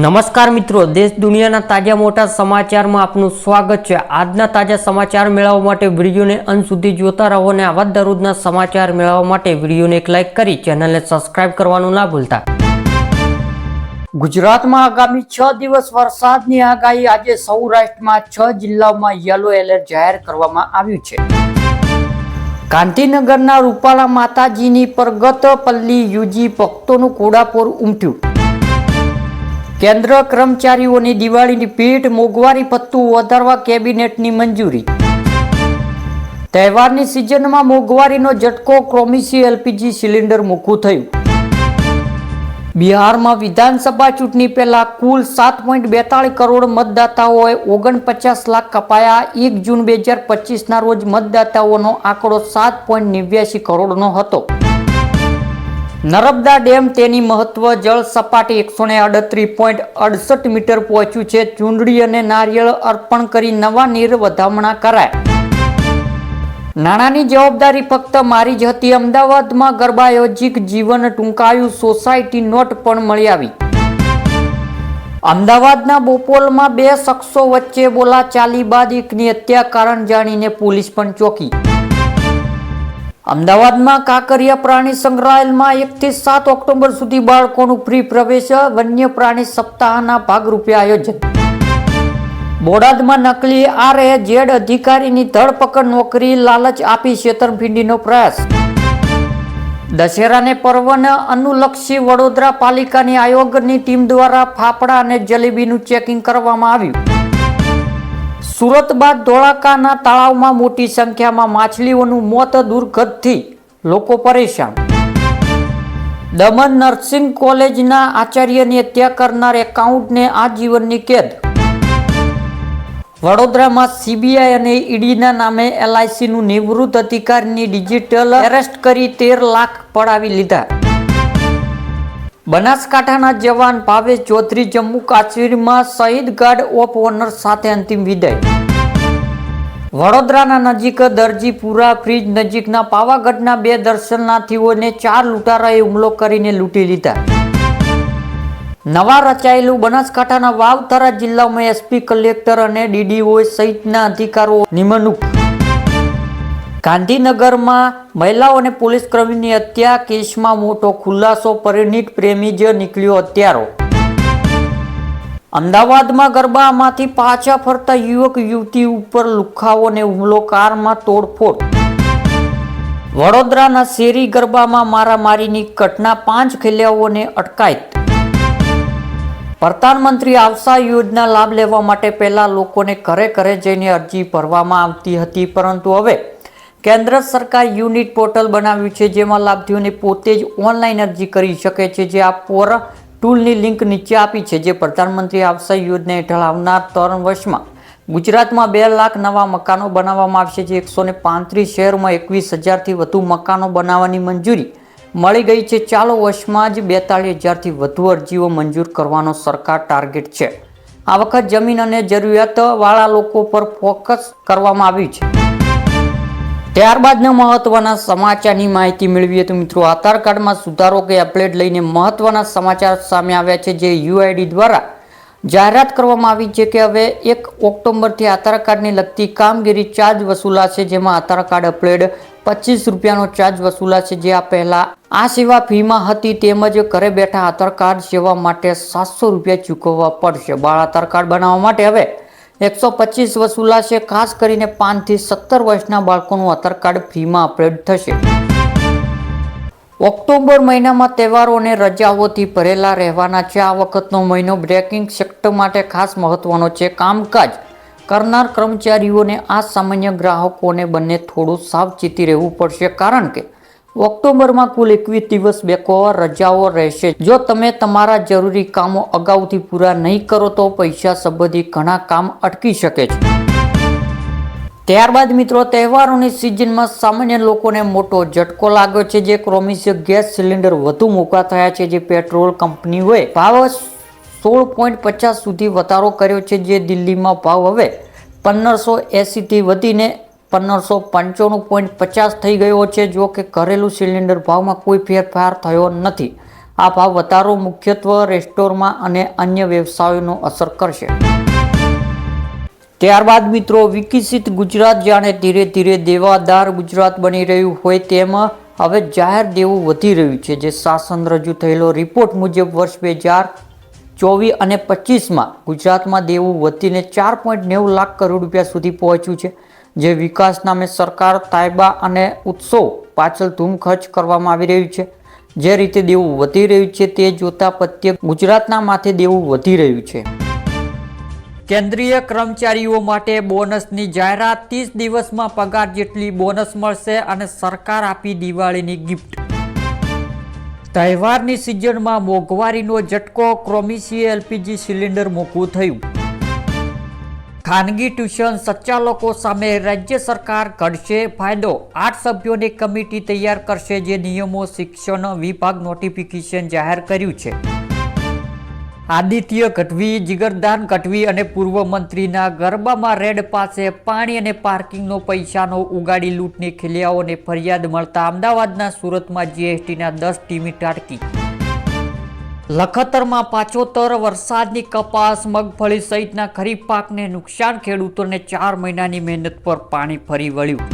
નમસ્કાર મિત્રો, દેશ દુનિયાના તાજા મોટા સમાચારમાં આપનું સ્વાગત છે. આજના તાજા સમાચાર મેળવવા માટે વિડીયોને અંત સુધી જોતા રહો અને આવા દરરોજના સમાચાર મેળવવા માટે વિડીયોને એક લાઇક કરી ચેનલને સબસ્ક્રાઇબ કરવાનું ના ભૂલતા. ગુજરાતમાં આગામી છ દિવસ વરસાદની આગાહી આજે સૌરાષ્ટ્રમાં છ જિલ્લાઓમાં યલો એલર્ટ જાહેર કરવામાં આવ્યું છે. ગાંધીનગરના રૂપાલા માતાજીની પરગત પલ્લી યુજી ભક્તોનું કોડાપોર ઉમટ્યું. કેન્દ્ર કર્મચારીઓની દિવાળીની ભેટ મોંઘવારી પત્તું વધારવા કેબિનેટની મંજૂરી. તહેવારની સિઝનમાં મોંઘવારીનો ઝટકો ક્રોમિસી એલપીજી સિલિન્ડર મોંઘું થયું. બિહારમાં વિધાનસભા ચૂંટણી પહેલા કુલ સાત પોઈન્ટ બેતાળીસ કરોડ મતદાતાઓએ ઓગણપચાસ લાખ કપાયા. એક જૂન બે હજાર પચીસના રોજ મતદાતાઓનો આંકડો સાત પોઈન્ટ નેવ્યાસી કરોડનો હતો. નર્મદા ડેમ તેની મહત્વ જળ સપાટી એકસો ને અડત્રીસ પોઈન્ટ અડસઠ મીટર પહોંચ્યું છે. ચૂંદડી અને નારિયેળ અર્પણ કરી નવા નીર વધામણા કરાય. નાણાંની જવાબદારી ફક્ત મારી જ હતી. અમદાવાદમાં ગર્ભાયોજિક જીવન ટૂંકાયું સોસાયટી નોટ પણ મળી આવી. અમદાવાદના બોપોલમાં બે શખ્સો વચ્ચે બોલા ચાલી બાદ એકની હત્યા કારણ જાણીને પોલીસ પણ ચોકી. અમદાવાદમાં કાંકરિયા પ્રાણી સંગ્રહાલયમાં એકથી સાત ઓક્ટોબર સુધી બાળકોનું ફ્રી પ્રવેશ વન્ય પ્રાણી સપ્તાહના ભાગરૂપે આયોજન. બોડાદમાં નકલી આર એ જેડ અધિકારીની ધરપકડ નોકરી લાલચ આપી છેતરપિંડીનો પ્રયાસ. દશેરાને પર્વને અનુલક્ષી વડોદરા પાલિકાની આયોગની ટીમ દ્વારા ફાફડા અને જલેબીનું ચેકિંગ કરવામાં આવ્યું. સુરત બાદ ધોળાકાના તળાવમાં મોટી સંખ્યામાં માછલીઓનું મોત દુર્ગતથી લોકો પરેશાન. દમણ નર્સિંગ કોલેજના આચાર્યની હત્યા કરનાર એકાઉન્ટને આજીવનની કેદ. વડોદરામાં સીબીઆઈ અને ઈડીના નામે એલઆઈસીનું નિવૃત્ત અધિકારીની ડિજિટલ એરેસ્ટ કરી તેર લાખ પડાવી લીધા. બનાસકાંઠાના જવાન ભાવેશ ચૌધરી જમ્મુ કાશ્મીરમાં શહીદ ગાર્ડ ઓફ ઓનર સાથે અંતિમ વિદાય. વડોદરાના નજીક દરજીપુરા બ્રિજ નજીકના પાવાગઢના બે દર્શનાર્થીઓને ચાર લૂંટારાએ હુમલો કરીને લૂંટી લીધા. નવા રચાયેલું બનાસકાંઠાના વાવથરા જિલ્લામાં એસપી કલેક્ટર અને ડીડીઓ સહિતના અધિકારો નિમણૂક. ગાંધીનગરમાં મહિલાઓ અને પોલીસકર્મીની હત્યા કેસમાં મોટો ખુલાસો પરિણીત પ્રેમી જ નીકળ્યો અત્યારો. અમદાવાદમાં ગરબામાંથી પાછા ફરતા યુવક યુવતી ઉપર લુખાઓને હુમલો કારમાં તોડફોડ. વડોદરાના શેરી ગરબામાં મારામારીની ઘટના પાંચ ખેલિયાઓને અટકાયત. પ્રધાનમંત્રી આવસા યોજના લાભ લેવા માટે પહેલા લોકોને ઘરે ઘરે જઈને અરજી ભરવામાં આવતી હતી, પરંતુ હવે કેન્દ્ર સરકાર યુનિટ પોર્ટલ બનાવ્યું છે, જેમાં લાભાર્થીઓને પોતે જ ઓનલાઈન અરજી કરી શકે છે, જે આ પોર ટૂલની લિંક નીચે આપી છે, જે પ્રધાનમંત્રી આવાસ યોજના હેઠળ આવનાર ત્રણ વર્ષમાં. ગુજરાતમાં બે લાખ નવા મકાનો બનાવવામાં આવશે, જે એકસો ને પાંત્રીસ શહેરોમાં એકવીસ હજારથી વધુ મકાનો બનાવવાની મંજૂરી મળી ગઈ છે. ચાલુ વર્ષમાં જ બેતાળીસ હજારથી વધુ અરજીઓ મંજૂર કરવાનો સરકાર ટાર્ગેટ છે. આ વખત જમીન અને જરૂરિયાતવાળા લોકો પર ફોકસ કરવામાં આવ્યું છે. ત્યારબાદના મહત્વના સમાચારની માહિતી મેળવીએ તો મિત્રો, આધાર કાર્ડમાં સુધારો કે અપડેટ લઈને મહત્વના સમાચાર સામે આવ્યા છે, જે યુઆઈડી દ્વારા જાહેરાત કરવામાં આવી છે કે હવે એક ઓક્ટોબરથી આધાર કાર્ડને લગતી કામગીરી ચાર્જ વસૂલાશે, જેમાં આધાર કાર્ડ અપડેટ પચીસ રૂપિયાનો ચાર્જ વસૂલાશે, જે આ પહેલાં આ સેવા ફીમાં હતી, તેમજ ઘરે બેઠા આધાર કાર્ડ સેવા માટે સાતસો રૂપિયા ચૂકવવા પડશે. બાળ આધાર કાર્ડ બનાવવા માટે હવે એકસો પચીસ વસૂલાશે ખાસ કરીને પાંચથી સત્તર વર્ષના બાળકોનું આધાર કાર્ડ ફ્રીમાં અપડેટ થશે. ઓક્ટોબર મહિનામાં તહેવારો અને રજાઓથી ભરેલા રહેવાના છે. આ વખતનો મહિનો બ્રેકિંગ સેક્ટર માટે ખાસ મહત્વનો છે. કામકાજ કરનાર કર્મચારીઓને આ સામાન્ય ગ્રાહકોને બંને થોડું સાવચેતી રહેવું પડશે. કારણ કે ઓક્ટોબરમાં કુલ એકવીસ દિવસ બેકો રજાઓ રહેશે. જો તમે તમારા જરૂરી કામો અગાઉથી પૂરા નહીં કરો તો પૈસા સંબંધી ઘણા કામ અટકી શકે છે. ત્યારબાદ મિત્રો, તહેવારોની સિઝનમાં સામાન્ય લોકોને મોટો ઝટકો લાગ્યો છે. જે ક્રોમિસિય ગેસ સિલિન્ડર વધુ મોંઘા થયા છે. જે પેટ્રોલ કંપનીઓએ ભાવ સોળ પોઈન્ટ પચાસ સુધી વધારો કર્યો છે. જે દિલ્હીમાં ભાવ હવે પંદરસો એંસીથી વધીને પંદરસો પંચાણું પોઈન્ટ પચાસ થઈ ગયો છે, જો કે ઘરેલું સિલિન્ડર ભાવમાં કોઈ ફેરફાર થયો નથી. આ ભાવ વધારો મુખ્યત્વે રેસ્ટોરમાં અને અન્ય વ્યવસાયોનો અસર કરશે. ત્યારબાદ મિત્રો, વિકસિત ગુજરાત જાણે ધીરે ધીરે દેવાદાર ગુજરાત બની રહ્યું હોય તેમ હવે જાહેર દેવું વધી રહ્યું છે, જે શાસન રજૂ થયેલો રિપોર્ટ મુજબ વર્ષ બે હજાર ચોવીસ અને પચીસમાં ગુજરાતમાં દેવું વધીને ચાર પોઈન્ટ નેવું લાખ કરોડ રૂપિયા સુધી પહોંચ્યું છે. જે વિકાસ નામે સરકાર, તાયબા અને ઉત્સવ પાછળ ધૂમ ખર્ચ કરવામાં આવી રહ્યું છે. જે રીતે દેવું વધી રહ્યું છે તે જોતા પ્રત્યેક ગુજરાતના માથે દેવું વધી રહ્યું છે. કેન્દ્રીય કર્મચારીઓ માટે બોનસની જાહેરાત, ત્રીસ દિવસમાં પગાર જેટલી બોનસ મળશે અને સરકાર આપી દિવાળીની ગિફ્ટ. તહેવારની સિઝનમાં મોંઘવારીનો ઝટકો, ક્રોમિસીએ એલપીજી સિલિન્ડર મોંઘું થયું. ખાનગી ટ્યુશન સંચાલકો સામે રાજ્ય સરકાર ઘડશે ફાયદો. આઠ સભ્યોની કમિટી તૈયાર કરશે જે નિયમો, શિક્ષણ, વિભાગ નોટિફિકેશન જાહેર કર્યું છે. આદિત્ય ગઢવી, જીગરદાન ગઢવી અને પૂર્વ મંત્રીના ગરબામાં રેડ પાસે પાણી અને પાર્કિંગનો પૈસાનો ઉગાડી લૂંટની ખીલિયાઓને ફરિયાદ મળતા અમદાવાદના સુરતમાં જીએસટીના દસ ટીમી ટાટકી. લખતરમાં પાછોતર વરસાદની કપાસ મગફળી સહિતના ખરીફ પાકને નુકસાન, ખેડૂતોને ચાર મહિનાની મહેનત પર પાણી ફરી વળ્યું.